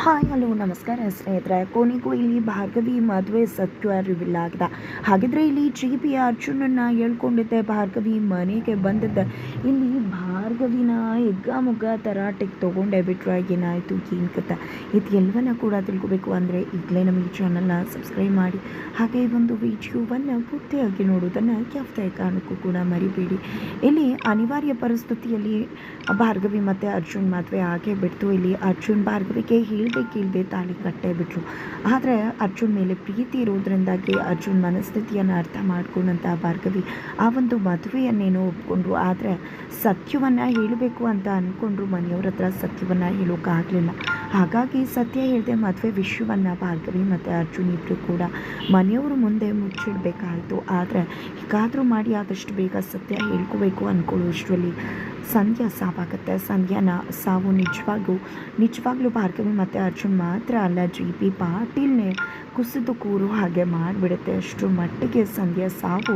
Hi, hello, ನಮಸ್ಕಾರ ಸ್ನೇಹಿತರೆ. ಕೊನೆಗೂ ಇಲ್ಲಿ ಭಾರ್ಗವಿ ಮದುವೆ ಸತ್ಯ ರಿವೀಲ್ ಆಗಿದೆ ಹಾಗಿದ್ರೆ ಇಲ್ಲಿ ಜಿ ಪಿ ಅರ್ಜುನನ್ನು ಹೇಳ್ಕೊಂಡಿದ್ದೆ. ಭಾರ್ಗವಿ ಮನೆಗೆ ಬಂದಿದ್ದೆ ಇಲ್ಲಿ ಭಾರ್ಗವಿನ ಹಿಗ್ಗ ಮುಗ್ಗ ತರಾಟೆಗೆ ತೊಗೊಂಡೆ ಬಿಟ್ರೆ ಏನಾಯಿತು? ಏನು ಕಥೆ? ಇದು ಎಲ್ಲವನ್ನ ಕೂಡ ತಿಳ್ಕೊಬೇಕು ಅಂದರೆ ಈಗಲೇ ನಮ್ಮ ಈ ಚಾನಲ್ನ ಸಬ್ಸ್ಕ್ರೈಬ್ ಮಾಡಿ. ಹಾಗೆ ಈ ಒಂದು ವಿಡಿಯೋವನ್ನು ಪೂರ್ತಿಯಾಗಿ ನೋಡೋದನ್ನು ಯಾವುದೇ ಕಾರಣಕ್ಕೂ ಕೂಡ ಮರಿಬೇಡಿ. ಇಲ್ಲಿ ಅನಿವಾರ್ಯ ಪರಿಸ್ಥಿತಿಯಲ್ಲಿ ಭಾರ್ಗವಿ ಮತ್ತು ಅರ್ಜುನ್ ಮದುವೆ ಆಗೇ ಬಿಡ್ತು. ಇಲ್ಲಿ ಅರ್ಜುನ್ ಭಾರ್ಗವಿಗೆ ಹೇಳ್ದೆ ಕೇಳದೆ ತಾಳಿ ಕಟ್ಟೇ ಬಿಟ್ರು. ಆದರೆ ಅರ್ಜುನ್ ಮೇಲೆ ಪ್ರೀತಿ ಇರೋದ್ರಿಂದಾಗಿ ಅರ್ಜುನ್ ಮನಸ್ಥಿತಿಯನ್ನು ಅರ್ಥ ಮಾಡ್ಕೊಂಡಂಥ ಭಾರ್ಗವಿ ಆ ಒಂದು ಮದುವೆಯನ್ನೇನೋ ಒಪ್ಕೊಂಡ್ರು. ಆದರೆ ಸತ್ಯವನ್ನು ಹೇಳಬೇಕು ಅಂತ ಅಂದ್ಕೊಂಡ್ರು ಮನೆಯವ್ರ ಹತ್ರ ಸತ್ಯವನ್ನು ಹೇಳೋಕ್ಕಾಗಲಿಲ್ಲ ಹಾಗಾಗಿ ಸತ್ಯ ಹೇಳಿದೆ ಮದುವೆ ವಿಷಯವನ್ನು ಭಾರ್ಗವಿ ಮತ್ತು ಅರ್ಜುನ್ ಇಬ್ಬರು ಕೂಡ ಮನೆಯವರು ಮುಂದೆ ಮುಚ್ಚಿಡಬೇಕಾಯಿತು. ಆದರೆ ಹೀಗಾದರೂ ಮಾಡಿ ಆದಷ್ಟು ಬೇಗ ಸತ್ಯ ಹೇಳ್ಕೋಬೇಕು ಅಂದ್ಕೊಳ್ಳೋಷ್ಟರಲ್ಲಿ ಸಂಧ್ಯಾ ಸಾವಾಗುತ್ತೆ. ಸಂಧ್ಯಾನ ಸಾವು ನಿಜವಾಗ್ಲೂ ನಿಜವಾಗ್ಲೂ ಭಾರ್ಗವಿ ಮತ್ತು ಅರ್ಜುನ್ ಮಾತ್ರ ಅಲ್ಲ, ಜಿ ಪಿ ಪಾಟೀಲ್ನೇ ಕುಸಿದು ಕೂರು ಹಾಗೆ ಮಾಡಿಬಿಡುತ್ತೆ. ಅಷ್ಟು ಮಟ್ಟಿಗೆ ಸಂಧ್ಯಾ ಸಾವು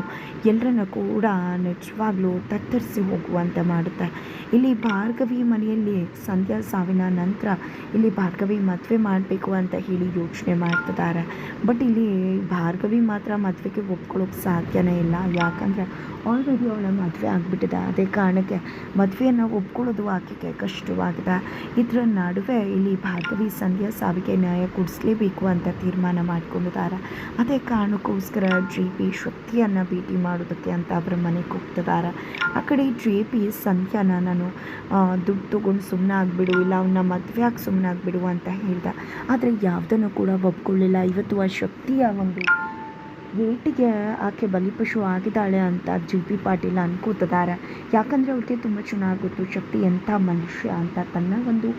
ಎಲ್ಲರನ್ನು ಕೂಡ ನಿಜವಾಗ್ಲೂ ತತ್ತರಿಸಿ ಹೋಗುವಂತೆ ಮಾಡುತ್ತೆ. ಇಲ್ಲಿ ಭಾರ್ಗವಿ ಮನೆಯಲ್ಲಿ ಸಂಧ್ಯಾ ಸಾವಿನ ನಂತರ ಇಲ್ಲಿ ಭಾರ್ಗವಿ ಮದುವೆ ಮಾಡಬೇಕು ಅಂತ ಹೇಳಿ ಯೋಚನೆ ಮಾಡ್ತಿದ್ದಾರೆ. ಬಟ್ ಇಲ್ಲಿ ಭಾರ್ಗವಿ ಮಾತ್ರ ಮದುವೆಗೆ ಒಪ್ಕೊಳ್ಳೋಕೆ ಸಾಧ್ಯನೇ ಇಲ್ಲ. ಯಾಕಂದರೆ ಆಲ್ರೆಡಿ ಅವಳ ಮದುವೆ ಆಗಿಬಿಟ್ಟಿದೆ. ಅದೇ ಕಾರಣಕ್ಕೆ ಮದುವೆಯನ್ನು ಒಪ್ಕೊಳ್ಳೋದು ಆಕೆಗೆ ಕಷ್ಟವಾಗಿದೆ. ಇದರ ನಡುವೆ ಇಲ್ಲಿ ಭಾಗವಿ ಸಂಧ್ಯಾ ಸಾವಿಗೆ ನ್ಯಾಯ ಕೊಡಿಸ್ಲೇಬೇಕು ಅಂತ ತೀರ್ಮಾನ ಮಾಡ್ಕೊಂಡಿದ್ದಾರೆ. ಅದೇ ಕಾರಣಕ್ಕೋಸ್ಕರ ಜೆ ಪಿ ಶಕ್ತಿಯನ್ನು ಭೇಟಿ ಮಾಡೋದಕ್ಕೆ ಅಂತ ಅವರ ಮನೆಗೆ ಹೋಗ್ತಿದ್ದಾರೆ. ಆ ಕಡೆ ಜೆ ಪಿ ಸಂಧ್ಯಾನ ನಾನು ದುಡ್ಡು ತೊಗೊಂಡು ಸುಮ್ಮನೆ ಆಗಿಬಿಡು, ಇಲ್ಲ ಅವನ್ನ ಮದುವೆ ಆಗಿ ಸುಮ್ಮನೆ ಆಗಿಬಿಡು ಅಂತ ಹೇಳಿದೆ. ಆದರೆ ಯಾವುದನ್ನು ಕೂಡ ಒಪ್ಕೊಳ್ಳಿಲ್ಲ. ಇವತ್ತು ಆ ಶಕ್ತಿಯ ಒಂದು ಏಟಿಗೆ ಆಕೆ ಬಲಿಪಶು ಆಗಿದ್ದಾಳೆ ಅಂತ ಜಿ ಪಿ ಪಾಟೀಲ್ ಅನ್ಕೋತಿದ್ದಾರೆ. ಯಾಕಂದರೆ ಅವ್ರಿಗೆ ತುಂಬ ಚೆನ್ನಾಗಿ ಗೊತ್ತು ಶಕ್ತಿ ಎಂಥ ಮನುಷ್ಯ ಅಂತ ತನ್ನ ಒಂದು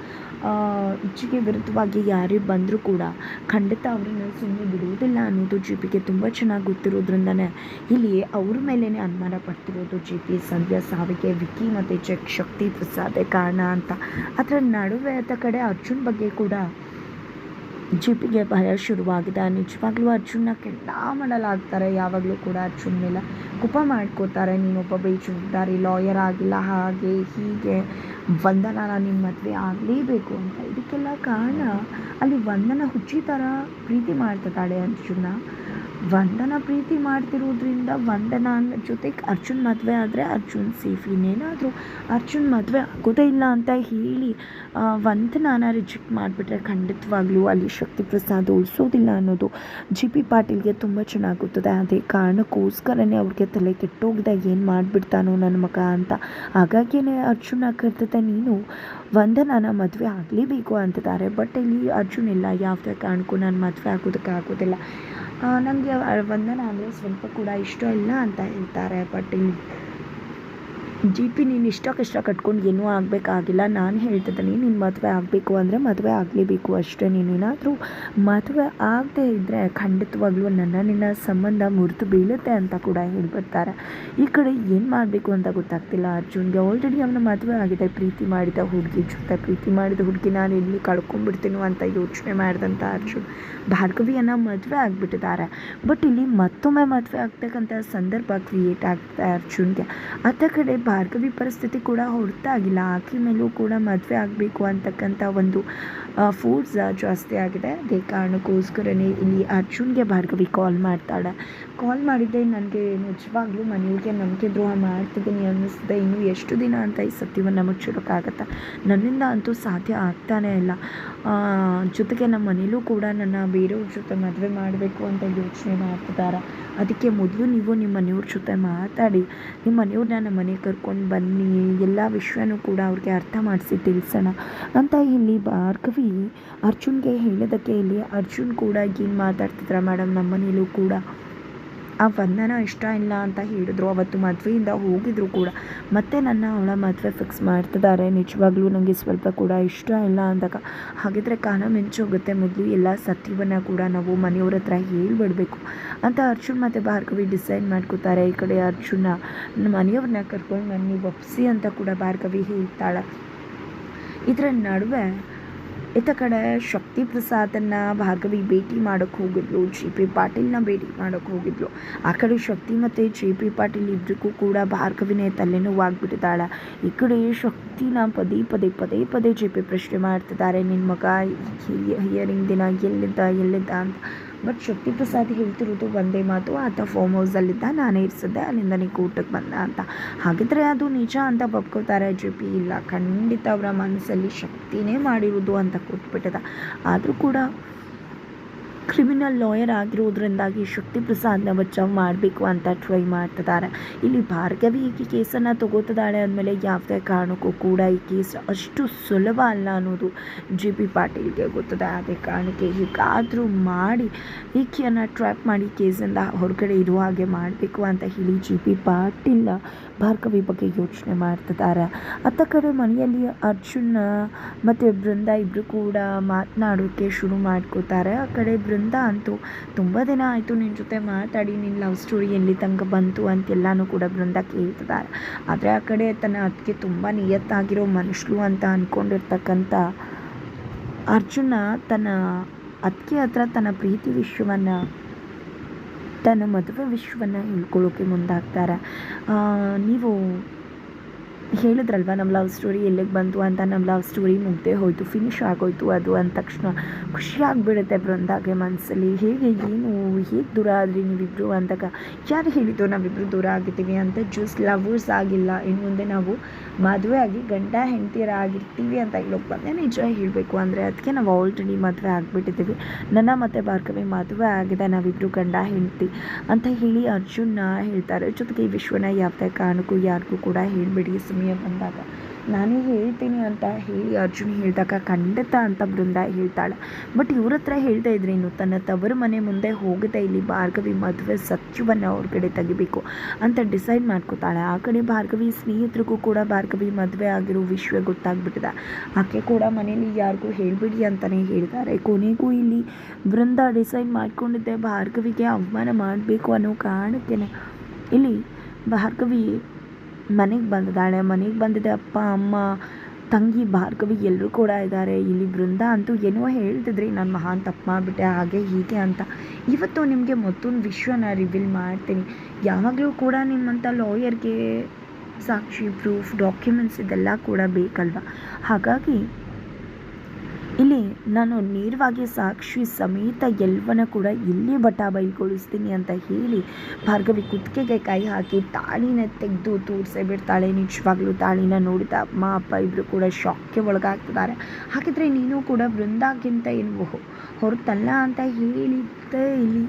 ಇಚ್ಛೆಗೆ ವಿರುದ್ಧವಾಗಿ ಯಾರೇ ಬಂದರೂ ಕೂಡ ಖಂಡಿತ ಅವರನ್ನು ಸುಮ್ಮನೆ ಬಿಡುವುದಿಲ್ಲ ಅನ್ನೋದು ಜಿ ಪಿಗೆ ತುಂಬ ಚೆನ್ನಾಗಿ ಗೊತ್ತಿರೋದ್ರಿಂದನೇ ಇಲ್ಲಿ ಅವ್ರ ಮೇಲೇ ಅನುಮಾನ ಪಡ್ತಿರೋದು ಜಿ ಪಿ, ಸಂಧ್ಯಾ, ಸಾವಿಗೆ ವಿಕಿ ಮತ್ತು ಚೆಕ್ ಶಕ್ತಿ ಪ್ರಸಾದೇ ಕಾರಣ ಅಂತ. ಅದರ ನಡುವೆ ಆದ ಕಡೆ ಅರ್ಜುನ್ ಬಗ್ಗೆ ಕೂಡ ಜಿಪಿಗೆ ಭಯ ಶುರುವಾಗಿದೆ. ನಿಜವಾಗ್ಲೂ ಅರ್ಜುನ್ನ ಕೆಟ್ಟ ಮಾಡಲಾಗ್ತಾರೆ. ಯಾವಾಗಲೂ ಕೂಡ ಅರ್ಜುನ್ ಮೇಲೆ ಕುಪ ಮಾಡ್ಕೋತಾರೆ. ನೀನೊಬ್ಬ ಬೇಜವಾಬ್ದಾರಿ ಲಾಯರ್ ಆಗಿಲ್ಲ. ಹಾಗೆ ಹೀಗೆ ವಂದನ ನಿನ್ನ ಮದುವೆ ಆಗಲೇಬೇಕು ಅಂತ. ಇದಕ್ಕೆಲ್ಲ ಕಾರಣ ಅಲ್ಲಿ ವಂದನ ಹುಚ್ಚಿ ಥರ ಪ್ರೀತಿ ಮಾಡ್ತಿದ್ದಾಳೆ ಅರ್ಜುನ. ವಂದನ ಪ್ರೀತಿ ಮಾಡ್ತಿರೋದ್ರಿಂದ ವಂದನ ಜೊತೆಗೆ ಅರ್ಜುನ್ ಮದುವೆ ಆದರೆ ಅರ್ಜುನ್ ಸೇಫ್ ಇನ್ನೇನಾದರೂ. ಅರ್ಜುನ್ ಮದುವೆ ಆಗೋದೇ ಇಲ್ಲ ಅಂತ ಹೇಳಿ ವಂದನಾನ ರಿಜೆಕ್ಟ್ ಮಾಡಿಬಿಟ್ರೆ ಖಂಡಿತವಾಗ್ಲೂ ಅಲ್ಲಿ ಶಕ್ತಿ ಪ್ರಸಾದ್ ಉಳಿಸೋದಿಲ್ಲ ಅನ್ನೋದು ಜಿ ಪಿ ಪಾಟೀಲ್ಗೆ ತುಂಬ ಚೆನ್ನಾಗಿ ಗೊತ್ತದೆ ಅದೇ ಕಾರಣಕ್ಕೋಸ್ಕರನೇ ಅವ್ರಿಗೆ ತಲೆ ಕೆಟ್ಟೋಗಿದೆ, ಏನು ಮಾಡಿಬಿಡ್ತಾನೋ ನನ್ನ ಮಗ ಅಂತ. ಹಾಗಾಗಿಯೇ ಅರ್ಜುನ ಕರ್ತದೆ ನೀನು ವಂದನಾನ ಮದುವೆ ಆಗಲೇಬೇಕು ಅಂತಿದ್ದಾರೆ. ಬಟ್ ಇಲ್ಲಿ ಅರ್ಜುನ್ ಇಲ್ಲ, ಯಾವುದೇ ಕಾರಣಕ್ಕೂ ನಾನು ಮದುವೆ ಆಗೋದಕ್ಕೆ ಆಗೋದಿಲ್ಲ. ನನಗೆ ವಂದನಾ ಅಂದರೆ ಸ್ವಲ್ಪ ಕೂಡ ಇಷ್ಟ ಇಲ್ಲ ಅಂತ ಹೇಳ್ತಾರೆ ಬಟ್ ಜಿ ಪಿ ನೀನು ಇಷ್ಟ ಕಷ್ಟ ಕಟ್ಕೊಂಡು ಏನೂ ಆಗಬೇಕಾಗಿಲ್ಲ. ನಾನು ಹೇಳ್ತಿದ್ದೀನಿ, ನೀನು ಮದುವೆ ಆಗಬೇಕು ಅಂದರೆ ಮದುವೆ ಆಗಲೇಬೇಕು ಅಷ್ಟೇ. ನೀನೇನಾದರೂ ಮದುವೆ ಆಗದೆ ಇದ್ದರೆ ಖಂಡಿತವಾಗ್ಲೂ ನನ್ನ ನಿನ್ನ ಸಂಬಂಧ ಮುರಿದು ಬೀಳುತ್ತೆ ಅಂತ ಕೂಡ ಹೇಳ್ಬಿಡ್ತಾರೆ. ಈ ಕಡೆ ಏನು ಮಾಡಬೇಕು ಅಂತ ಗೊತ್ತಾಗ್ತಿಲ್ಲ. ಅರ್ಜುನ್ಗೆ ಆಲ್ರೆಡಿ ಅವನ ಮದುವೆ ಆಗಿದೆ. ಪ್ರೀತಿ ಮಾಡಿದ ಹುಡುಗಿ ಜೊತೆ, ಪ್ರೀತಿ ಮಾಡಿದ ಹುಡುಗಿ ನಾನು ಎಲ್ಲಿ ಕಳ್ಕೊಂಡ್ಬಿಡ್ತೀನೋ ಅಂತ ಯೋಚನೆ ಮಾಡಿದಂಥ ಅರ್ಜುನ್ ಭಾರ್ಗವಿಯನ್ನು ಮದುವೆ ಆಗಿಬಿಟ್ಟಿದ್ದಾರೆ. ಬಟ್ ಇಲ್ಲಿ ಮತ್ತೊಮ್ಮೆ ಮದುವೆ ಆಗ್ತಕ್ಕಂಥ ಸಂದರ್ಭ ಕ್ರಿಯೇಟ್ ಆಗ್ತದೆ ಅರ್ಜುನ್ಗೆ. ಅತ್ತ ಕಡೆ ಭಾರ್ಗವಿ ಪರಿಸ್ಥಿತಿ ಕೂಡ ಹೊರತಾಗಿಲ್ಲ. ಆಕೆ ಮೇಲೂ ಕೂಡ ಮದುವೆ ಆಗಬೇಕು ಅಂತಕ್ಕಂಥ ಒಂದು ಫೋರ್ಸ್ ಜಾಸ್ತಿ ಆಗಿದೆ. ಅದೇ ಕಾರಣಕ್ಕೋಸ್ಕರನೇ ಇಲ್ಲಿ ಅರ್ಜುನ್ಗೆ ಭಾರ್ಗವಿ ಕಾಲ್ ಮಾಡ್ತಾಳೆ. ಕಾಲ್ ಮಾಡಿದ್ದೆ ನನಗೆ ನಿಜವಾಗ್ಲೂ ಮನೆಯವ್ರಿಗೆ ನಂಬಿಕೆ ದ್ರೋಹ ಮಾಡ್ತಿದ್ದೀನಿ ಅನ್ನಿಸ್ತಿದೆ. ಇನ್ನು ಎಷ್ಟು ದಿನ ಅಂತ ಈ ಸತ್ಯವನ್ನು ಮುಚ್ಚಿಡೋಕ್ಕಾಗತ್ತೆ ನನ್ನಿಂದ ಅಂತೂ ಸಾಧ್ಯ ಆಗ್ತಾನೇ ಇಲ್ಲ. ಜೊತೆಗೆ ನಮ್ಮ ಮನೇಲೂ ಕೂಡ ನನ್ನ ಬೇರೆಯವ್ರ ಜೊತೆ ಮದುವೆ ಮಾಡಬೇಕು ಅಂತ ಯೋಚನೆ ಮಾಡ್ತಿದ್ದಾರೆ ಅದಕ್ಕೆ ಮೊದಲು ನೀವು ನಿಮ್ಮ ಮನೆಯವ್ರ ಜೊತೆ ಮಾತಾಡಿ. ನಿಮ್ಮ ಮನೆಯವ್ರನ್ನ ನಮ್ಮ ಮನೆಗೆ ಕರ್ಕೊಂಡು ಬನ್ನಿ. ಎಲ್ಲ ವಿಷಯನೂ ಕೂಡ ಅವ್ರಿಗೆ ಅರ್ಥ ಮಾಡಿಸಿ ತಿಳಿಸೋಣ ಅಂತ ಇಲ್ಲಿ ಭಾರ್ಗವಿ ಅರ್ಜುನ್ಗೆ ಹೇಳೋದಕ್ಕೆ ಇಲ್ಲಿ ಅರ್ಜುನ್ ಕೂಡ ಏನು ಮಾತಾಡ್ತಿದ್ರ ಮೇಡಮ್ ನಮ್ಮ ಮನೇಲೂ ಕೂಡ. ಆ ವಂದನ ಇಷ್ಟ ಇಲ್ಲ ಅಂತ ಹೇಳಿದ್ರು. ಅವತ್ತು ಮದುವೆಯಿಂದ ಹೋಗಿದ್ರು ಕೂಡ. ಮತ್ತೆ ನನ್ನ ಅವಳ ಮದುವೆ ಫಿಕ್ಸ್ ಮಾಡ್ತಿದ್ದಾರೆ. ನಿಜವಾಗ್ಲೂ ನನಗೆ ಸ್ವಲ್ಪ ಕೂಡ ಇಷ್ಟ ಇಲ್ಲ ಅಂದಾಗ. ಹಾಗಿದ್ರೆ ಕಾಲ ಮಿಂಚೋಗುತ್ತೆ. ಮೊದಲು ಎಲ್ಲ ಸತ್ಯವನ್ನು ಕೂಡ ನಾವು ಮನೆಯವ್ರ ಹತ್ರ ಹೇಳಿಬಿಡ್ಬೇಕು. ಅಂತ ಅರ್ಜುನ್ ಮತ್ತು ಭಾರ್ಗವಿ ಡಿಸೈಡ್ ಮಾಡ್ಕೋತಾರೆ. ಈ ಕಡೆ ಅರ್ಜುನ ಮನೆಯವ್ರನ್ನ ಕರ್ಕೊಂಡು ಬನ್ನಿ ಒಪ್ಸಿ ಅಂತ ಕೂಡ ಭಾರ್ಗವಿ ಹೇಳ್ತಾಳೆ. ಇದರ ನಡುವೆ ಇತ್ತ ಕಡೆ ಶಕ್ತಿ ಪ್ರಸಾದನ್ನ ಭಾರ್ಗವಿ ಭೇಟಿ ಮಾಡೋಕ್ಕೆ ಹೋಗಿದ್ಲು ಜಿ ಪಿ ಪಾಟೀಲ್ನ ಭೇಟಿ ಮಾಡೋಕ್ಕೆ ಹೋಗಿದ್ಲು. ಆ ಕಡೆ ಶಕ್ತಿ ಮತ್ತು ಜೆ ಪಿ ಪಾಟೀಲ್ ಇಬ್ಬರಿಗೂ ಕೂಡ ಭಾರ್ಗವಿನೇ ತಲೆನೋವಾಗ್ಬಿಟ್ಟಿದ್ದಾಳೆ. ಈ ಕಡೆ ಶಕ್ತಿನ ಪದೇ ಪದೇ ಪದೇ ಪದೇ ಜೆ ಪಿ ಪ್ರಶ್ನೆ ಮಾಡ್ತಿದ್ದಾರೆ. ನಿನ್ನ ಮಗ ಹಿಯರಿಂಗ್ ದಿನ ಎಲ್ಲಿದ್ದ ಎಲ್ಲಿದ್ದ ಅಂತ ಬಟ್ ಶಕ್ತಿ ಪ್ರಸಾದ್ ಹೇಳ್ತಿರೋದು ಒಂದೇ ಮಾತು, ಆತ ಫಾರ್ಮ್ ಹೌಸಲ್ಲಿದ್ದ ನಾನೇ ಇರಿಸಿದ್ದೆ ಅಲ್ಲಿಂದ ನೀವು ಕೂಟಕ್ಕೆ ಬಂದ ಅಂತ. ಹಾಗಿದ್ರೆ ಅದು ನಿಜ ಅಂತ ಬಪ್ಕೋತಾರೆ ಜೆ ಪಿ. ಇಲ್ಲ, ಖಂಡಿತ ಅವರ ಮನಸ್ಸಲ್ಲಿ ಶಕ್ತಿನೇ ಮಾಡಿರೋದು ಅಂತ ಕೊಟ್ಬಿಟ್ಟದ ಆದರೂ ಕೂಡ ಕ್ರಿಮಿನಲ್ ಲಾಯರ್ ಆಗಿರೋದ್ರಿಂದಾಗಿ ಶಕ್ತಿ ಪ್ರಸಾದ್ನ ಬಚಾವ್ ಮಾಡಬೇಕು ಅಂತ ಟ್ರೈ ಮಾಡ್ತಿದ್ದಾರೆ. ಇಲ್ಲಿ ಭಾರ್ಗವಿ ಈ ಕೇಸನ್ನು ತಗೋತಿದ್ದಾಳೆ ಅಂದಮೇಲೆ ಯಾವುದೇ ಕಾರಣಕ್ಕೂ ಕೂಡ ಈ ಕೇಸ್ ಅಷ್ಟು ಸುಲಭ ಅಲ್ಲ ಅನ್ನೋದು ಜಿ ಪಿ ಪಾಟೀಲ್ಗೆ ಗೊತ್ತದೆ. ಅದೇ ಕಾರಣಕ್ಕೆ ಹೀಗಾದರೂ ಮಾಡಿ ಈಕೆಯನ್ನು ಟ್ರ್ಯಾಪ್ ಮಾಡಿ ಕೇಸಿಂದ ಹೊರಗಡೆ ಇರುವ ಹಾಗೆ ಮಾಡಬೇಕು ಅಂತ ಹೇಳಿ ಜಿ ಪಿ ಪಾಟೀಲ್ ಭಾರ್ಗವಿ ಬಗ್ಗೆ ಯೋಚನೆ ಮಾಡ್ತಿದ್ದಾರೆ. ಅತ್ತ ಕಡೆ ಮನೆಯಲ್ಲಿ ಅರ್ಜುನ್ ಮತ್ತು ಬೃಂದ ಇಬ್ಬರು ಕೂಡ ಮಾತನಾಡೋಕ್ಕೆ ಶುರು ಮಾಡ್ಕೋತಾರೆ. ಆ ಕಡೆ ಬೃಂದ ಅಂತೂ ತುಂಬ ದಿನ ಆಯಿತು ನಿನ್ನ ಜೊತೆ ಮಾತಾಡಿ ನಿನ್ನ ಲವ್ ಸ್ಟೋರಿ ಎಲ್ಲಿ ತನಕ ಬಂತು ಅಂತೆಲ್ಲನೂ ಕೂಡ ಬೃಂದ ಕೇಳ್ತಿದ್ದಾರೆ. ಆದರೆ ಆ ಕಡೆ ತನ್ನ ಅದಕ್ಕೆ ತುಂಬ ನಿಯತ್ತಾಗಿರೋ ಮನುಷ್ಯರು ಅಂತ ಅಂದ್ಕೊಂಡಿರ್ತಕ್ಕಂಥ ಅರ್ಜುನ ತನ್ನ ಅದಕ್ಕೆ ಹತ್ರ ತನ್ನ ಪ್ರೀತಿ ವಿಷಯವನ್ನು ತನ್ನ ಮದುವೆ ವಿಶ್ವವನ್ನು ಹೇಳ್ಕೊಳ್ಳೋಕೆ ಮುಂದಾಗ್ತಾರೆ. ನೀವು ಹೇಳಿದ್ರಲ್ವ ನಮ್ಮ ಲವ್ ಸ್ಟೋರಿ ಎಲ್ಲಿಗೆ ಬಂತು ಅಂತ ನಮ್ಮ ಲವ್ ಸ್ಟೋರಿ ಮುಗ್ದೇ ಹೋಯಿತು ಫಿನಿಶ್ ಆಗೋಯ್ತು ಅದು ಅಂದ ತಕ್ಷಣ ಖುಷಿಯಾಗಿಬಿಡುತ್ತೆ ಬೃಂದಾಗೆ ಮನಸ್ಸಲ್ಲಿ ಹೇಗೆ, ಏನು, ಹೇಗೆ ದೂರ ಆದ್ರಿ ನೀವಿಬ್ಬರು ಅಂದಾಗ, ಯಾರು ಹೇಳಿದ್ದು ನಾವಿಬ್ಬರು ದೂರ ಆಗಿದ್ದೀವಿ ಅಂತ ಜಸ್ಟ್ ಲವರ್ಸ್ ಆಗಿಲ್ಲ. ಇನ್ನು ಮುಂದೆ ನಾವು ಮದುವೆ ಆಗಿ ಗಂಡ ಹೆಂಡತಿಯರ ಆಗಿರ್ತೀವಿ ಅಂತ ಹೇಳೋಕೆ ಬಂದೆ. ನಿಜ ಹೇಳಬೇಕು ಅಂದರೆ ಅದಕ್ಕೆ ನಾವು ಆಲ್ರೆಡಿ ಮದುವೆ ಆಗಿಬಿಟ್ಟಿದ್ದೀವಿ. ನನ್ನ ಮತ್ತು ಭಾರ್ಗವಿ ಮದುವೆ ಆಗಿದೆ. ನಾವಿಬ್ಬರು ಗಂಡ ಹೆಂಡತಿ ಅಂತ ಹೇಳಿ ಅರ್ಜುನ ಹೇಳ್ತಾರೆ. ಜೊತೆಗೆ ಈ ವಿಶ್ವನ ಯಾವುದೇ ಕಾರಣಕ್ಕೂ ಯಾರಿಗೂ ಕೂಡ ಹೇಳಿಬಿಡಿ ಸಮಯ ಬಂದಾಗ. ನಾನೇ ಹೇಳ್ತೀನಿ ಅಂತ ಹೇಳಿ ಅರ್ಜುನ್ ಹೇಳಿದಾಗ ಖಂಡಿತ ಅಂತ ಬೃಂದ ಹೇಳ್ತಾಳೆ. ಬಟ್ ಇವ್ರ ಹತ್ರ ಹೇಳ್ತಾ ಇದ್ರೇನು ತನ್ನ ತವರು ಮನೆ ಮುಂದೆ ಹೋಗದೆ ಇಲ್ಲಿ ಭಾರ್ಗವಿ ಮದುವೆ ಸತ್ಯವನ್ನು ಹೊರಗಡೆ ತೆಗಿಬೇಕು ಅಂತ ಡಿಸೈಡ್ ಮಾಡ್ಕೋತಾಳೆ. ಆ ಕಡೆ ಭಾರ್ಗವಿ ಸ್ನೇಹಿತರಿಗೂ ಕೂಡ ಭಾರ್ಗವಿ ಮದುವೆ ಆಗಿರೋ ವಿಷಯ ಗೊತ್ತಾಗ್ಬಿಟ್ಟಿದೆ. ಆಕೆ ಕೂಡ ಮನೇಲಿ ಯಾರಿಗೂ ಹೇಳ್ಬಿಡಿ ಅಂತಲೇ ಹೇಳಿದ್ದಾರೆ ಕೊನೆಗೂ ಇಲ್ಲಿ ಬೃಂದ ಡಿಸೈಡ್ ಮಾಡ್ಕೊಂಡಿದ್ದೆ ಭಾರ್ಗವಿಗೆ ಅವಮಾನ ಮಾಡಬೇಕು ಅನ್ನೋ ಕಾರಣಕ್ಕೆ ಇಲ್ಲಿ ಭಾರ್ಗವಿ ಮನೆಗೆ ಬಂದಿದ್ದಾಳೆ. ಮನೆಗೆ ಬಂದಿದೆ ಅಪ್ಪ, ಅಮ್ಮ, ತಂಗಿ ಭಾರ್ಗವಿ ಎಲ್ಲರೂ ಕೂಡ ಇದ್ದಾರೆ. ಇಲ್ಲಿ ಬೃಂದ ಅಂತೂ ಏನೋ ಹೇಳ್ತಿದ್ರಿ, ನಾನು ಮಹಾನ್ ತಪ್ಪು ಮಾಡಿಬಿಟ್ಟೆ, ಹಾಗೆ ಹೀಗೆ ಅಂತ. ಇವತ್ತು ನಿಮಗೆ ಮತ್ತೊಂದು ವಿಷಯನ ರಿವೀಲ್ ಮಾಡ್ತೀನಿ. ಯಾವಾಗಲೂ ಕೂಡ ನಿಮ್ಮಂಥ ಲಾಯರ್ಗೆ ಸಾಕ್ಷಿ ಪ್ರೂಫ್ ಡಾಕ್ಯುಮೆಂಟ್ಸ್ ಇದೆಲ್ಲ ಕೂಡ ಬೇಕಲ್ವ? ಹಾಗಾಗಿ ಇಲ್ಲಿ ನಾನು ನೇರವಾಗಿ ಸಾಕ್ಷಿ ಸಮೇತ ಎಲ್ಲವನ್ನ ಕೂಡ ಇಲ್ಲಿ ಬಟ ಬೈಲ್ಗೊಳಿಸ್ತೀನಿ ಅಂತ ಹೇಳಿ ಭಾರ್ಗವಿ ಕುತ್ತಿಗೆಗೆ ಕೈ ಹಾಕಿ ತಾಳಿನ ತೆಗೆದು ತೋರಿಸೇ ಬಿಡ್ತಾಳೆ ನಿಜವಾಗ್ಲೂ ತಾಳಿನ ನೋಡಿದ ಅಮ್ಮ, ಅಪ್ಪ ಇಬ್ಬರು ಕೂಡ ಶಾಕ್ಗೆ ಒಳಗಾಗ್ತಿದ್ದಾರೆ. ಹಾಗಿದ್ರೆ ನೀನು ಕೂಡ ಬೃಂದಾಗಿಂತ ಏನು ಹೊರತಲ್ಲ ಅಂತ ಹೇಳಿದ್ದೆ ಇಲ್ಲಿ.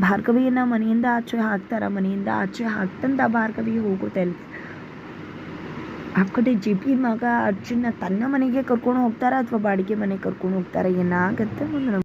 ಭಾರ್ಗವಿಯನ್ನು ಮನೆಯಿಂದ ಆಚೆ ಹಾಕ್ತಾರ? ಮನೆಯಿಂದ ಆಚೆ ಹಾಕ್ತಂತ ಭಾರ್ಗವಿ ಹೋಗುತ್ತೆ ಅಲ್ಲಿ ಆ ಕಡೆ ಜಿ ಮಗ ಅರ್ಜುನ ತನ್ನ ಮನೆಗೆ ಕರ್ಕೊಂಡು ಹೋಗ್ತಾರಾ ಅಥವಾ ಬಾಡಿಗೆ ಮನೆಗೆ ಕರ್ಕೊಂಡು ಹೋಗ್ತಾರಾ? ಏನಾಗುತ್ತೆ ಮುಂದೆ